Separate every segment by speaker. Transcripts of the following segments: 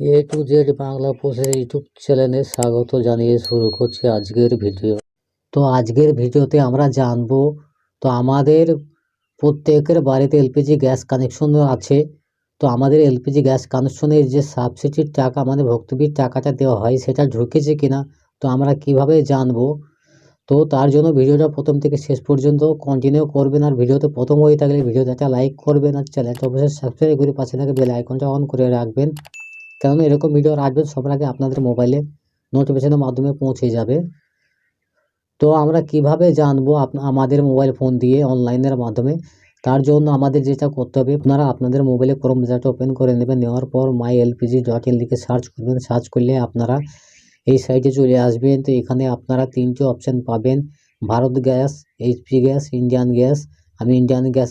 Speaker 1: A to Z Bangla পোস্টের YouTube চ্যানেলে স্বাগত জানিয়ে শুরু করছি আজকের ভিডিও। তো আজকের ভিডিওতে আমরা জানব, তো আমাদের প্রত্যেকের বাড়িতে এলপিজি গ্যাস কানেকশন আছে। তো আমাদের এলপিজি গ্যাস কানেকশনের যে সাবসিডির টাকা মানে ভক্তবীর টাকাটা দেওয়া হয়, সেটা ঢুকেছে কিনা, তো আমরা কীভাবে জানব? তো তার জন্য ভিডিওটা প্রথম থেকে শেষ পর্যন্ত কন্টিনিউ করবেন, আর ভিডিওতে প্রথম হয়ে থাকলে ভিডিওতে একটা লাইক করবেন, আর চ্যানেলটা অবশ্যই সাবস্ক্রাইব করে পাশে থাকে বেল আইকনটা অন করে রাখবেন। কেননা এরকম ভিডিও আসবে সবার আগে আপনাদের মোবাইলে নোটিফিকেশনের মাধ্যমে পৌঁছে যাবে। তো আমরা কীভাবে জানব আমাদের মোবাইল ফোন দিয়ে অনলাইনের মাধ্যমে? তার জন্য আমাদের যেটা করতে হবে, আপনারা আপনাদের মোবাইলে ক্রোম ব্রাউজারটা ওপেন করে নেবেন, নেওয়ার পর মাই এলপিজি ডট ইন লিখে সার্চ করবেন। সার্চ করলে আপনারা এই সাইটে চলে আসবেন। তো এখানে আপনারা তিনটে অপশান পাবেন, Bharat gas HP gas Indian gas. আমি ইন্ডিয়ান গ্যাস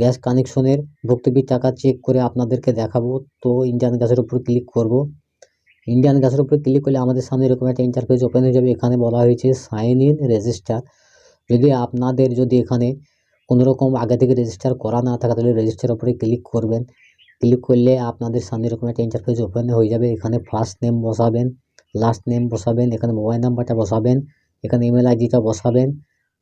Speaker 1: গ্যাস কানেকশনের ভুক্তবির টাকা চেক করে আপনাদেরকে দেখাবো। তো ইন্ডিয়ান গ্যাসের উপর ক্লিক করব। ইন্ডিয়ান গ্যাসের উপর ক্লিক করলে আমাদের সামনে এরকম একটা ইন্টারফেস ওপেন হয়ে যাবে। এখানে বলা হয়েছে সাইন ইন রেজিস্টার যদি আপনাদের যদি এখানে কোনো রকম আগে থেকে রেজিস্টার করা না থাকে, তাহলে রেজিস্টার উপরে ক্লিক করবেন। ক্লিক করলে আপনাদের সামনে এরকম একটা ইন্টারফেস ওপেন হয়ে যাবে। এখানে ফার্স্ট নেম বসাবেন লাস্ট নেম বসাবেন, এখানে মোবাইল নাম্বারটা বসাবেন, এখানে ইমেল আইডিটা বসাবেন।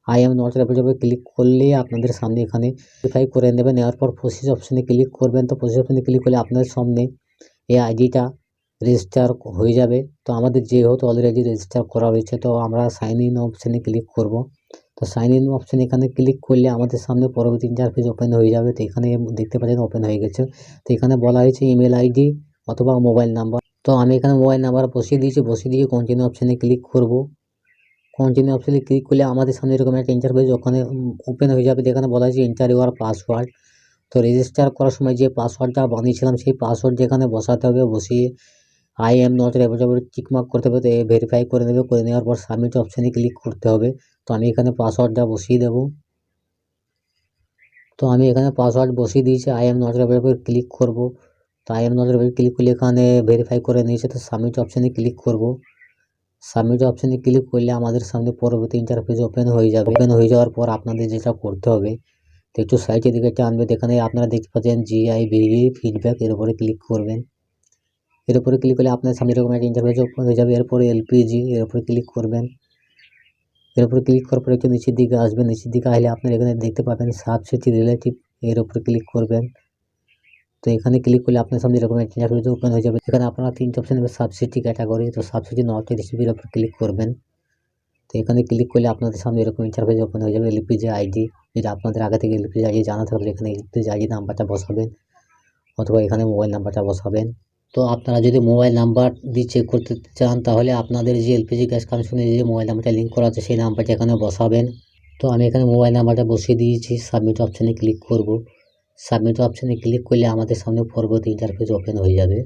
Speaker 1: I am not available click করলে আপনাদের সামনে এখানে ভেরিফাই করে নেবেন। নেওয়ার পর প্রসেস অপশানে ক্লিক করবেন। তো প্রসেস অপশানে ক্লিক করলে আপনাদের সামনে এই আইডিটা রেজিস্টার হয়ে যাবে। তো আমাদের যেহেতু অলরেডি রেজিস্টার করা রয়েছে, তো আমরা সাইন ইন অপশানে ক্লিক করব। তো সাইন ইন অপশানে এখানে ক্লিক করলে আমাদের সামনে পরবর্তী ইন্টারফেস ওপেন হয়ে যাবে। তো এখানে দেখতে পাচ্ছেন ওপেন হয়ে গেছে। তো এখানে বলা হয়েছে ইমেল আইডি অথবা মোবাইল নাম্বার তো আমি এখানে মোবাইল নাম্বার বসিয়ে দিয়েছি। বসিয়ে দিয়ে কন্টিনিউ অপশানে ক্লিক করব। কন্টিনিউ অপশানে ক্লিক করলে আমাদের সামনে এরকম একটা ইন্টারফেস ওখানে ওপেন হয়ে যাবে। যেখানে বলা হয়েছে এন্টার ইউর পাসওয়ার্ড তো রেজিস্টার করার সময় যে পাসওয়ার্ডটা বানিয়েছিলাম, সেই পাসওয়ার্ড যেখানে বসাতে হবে, বসিয়ে I am not available tick mark করতে হবে, তো ভেরিফাই করে নেবে। করে নেওয়ার পর সাবমিট অপশানে ক্লিক করতে হবে। তো আমি এখানে পাসওয়ার্ডটা বসিয়ে দেবো। তো আমি এখানে পাসওয়ার্ড বসিয়ে দিয়েছি I am not available click করব। তো I am not available click করলে এখানে ভেরিফাই করে নিয়েছে, তো সাবমিট অপশানে ক্লিক করব। সাবমিট অপশানে ক্লিক করলে আমাদের সামনে পরবর্তী ইন্টারফেস ওপেন হয়ে যাবে। ওপেন হয়ে যাওয়ার পর আপনাদের যেটা করতে হবে, তো একটু সাইটের দিকে টানবে। এখানে আপনারা দেখতে পাচ্ছেন জিআই ভিভি ফিডব্যাক এর উপরে ক্লিক করবেন। এর উপরে ক্লিক করলে আপনার সামনে এরকম একটা ইন্টারফেস ওপেন হয়ে যাবে। এরপরে এলপিজি এর উপরে ক্লিক করবেন। এর উপরে ক্লিক করার পরে একটু নিচের দিকে আসবেন। নিচের দিকে আসলে আপনার এখানে দেখতে পাবেন সাবসিডি রিলেটিভ এর উপরে ক্লিক করবেন। তো এখানে ক্লিক করলে আপনার সামনে এরকম একটা ওপেন হয়ে যাবে। এখানে আপনারা তিনটে অপশন সাবসিডি ক্যাটাগরি তো সাবসিডি নট রেসিপির উপর ক্লিক করবেন। তো এখানে ক্লিক করলে আপনাদের সামনে এরকম ইন্টারফেস ওপেন হয়ে যাবে এলপিজি আইডি যেটা আপনাদের আগে থেকে এলপিজি আইডি জানা থাকলে এখানে এলপিজি আইডি নাম্বারটা বসাবেন, অথবা এখানে মোবাইল নাম্বারটা বসাবেন। তো আপনারা যদি মোবাইল নাম্বার দিয়ে চেক করতে চান, তাহলে আপনাদের যে এলপিজি গ্যাস কানেকশনে যে মোবাইল নাম্বারটা লিঙ্ক করা আছে, সেই নাম্বারটা এখানে বসাবেন। তো আমি এখানে মোবাইল নাম্বারটা বসিয়ে দিয়েছি সাবমিট অপশানে ক্লিক করব। সাবমিট অপশানে ক্লিক করলে আমাদের সামনে পরবর্তী ইন্টারফেস ওপেন হয়ে যাবে।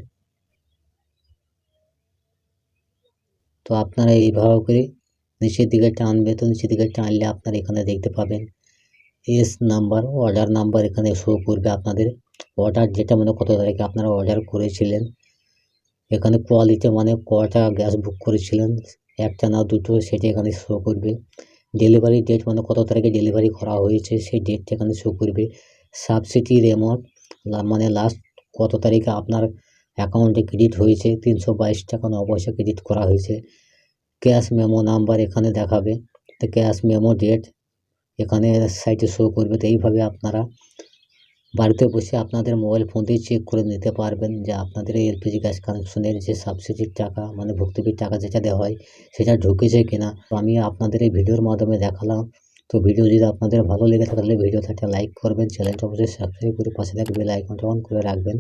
Speaker 1: তো আপনারা এইভাবে করে নিচের দিকে টানবে, তো নিচের দিকে টানলে আপনারা এখানে দেখতে পাবেন এস নাম্বার অর্ডার নাম্বার এখানে শো করবে আপনাদের। অর্ডার যেটা মানে কত তারিখে আপনারা অর্ডার করেছিলেন। এখানে কোয়ালিটি মানে কটা গ্যাস বুক করেছিলেন, একটা না দুটো সেটা এখানে শো করবে। ডেলিভারি ডেট মানে কত তারিখে ডেলিভারি করা হয়েছে, সেই ডেটটা এখানে শো করবে। সাবসিডি রেমট মানে লাস্ট কত তারিখে আপনার অ্যাকাউন্টে ক্রেডিট হয়েছে? তিনশো বাইশ টাকা ন পয়সা ক্রেডিট করা হয়েছে। ক্যাশ মেমো নাম্বার এখানে দেখাবে। তো ক্যাশ মেমো ডেট এখানে সাইটে শো করবে। তো এইভাবে আপনারা বাড়িতে বসে আপনাদের মোবাইল ফোন দিয়ে চেক করে নিতে পারবেন যে আপনাদের এলপিজি গ্যাস কানেকশনের যে সাবসিডির টাকা মানে ভুক্তভোগীর টাকা যেটা দেওয়া হয়, সেটা ঢুকেছে কিনা। আমি আপনাদের এই ভিডিওর মাধ্যমে দেখালাম। তো ভিডিও যদি আপনাদের ভালো লেগে থাকে, তাহলে ভিডিও একটা লাইক করবেন, চ্যানেলটা অবশ্যই সাবস্ক্রাইব করে পাশে থাকবে বেল আইকনটা অন করে রাখবেন।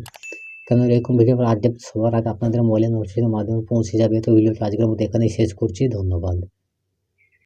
Speaker 1: কেন এরকম ভিডিও আপডেট সবার আগে আপনাদের মোবাইলে নোটিফিকেশনের মাধ্যমে পৌঁছে যাবে। তো ভিডিওটা আজকের মধ্যে এখানেই শেষ করছি। ধন্যবাদ।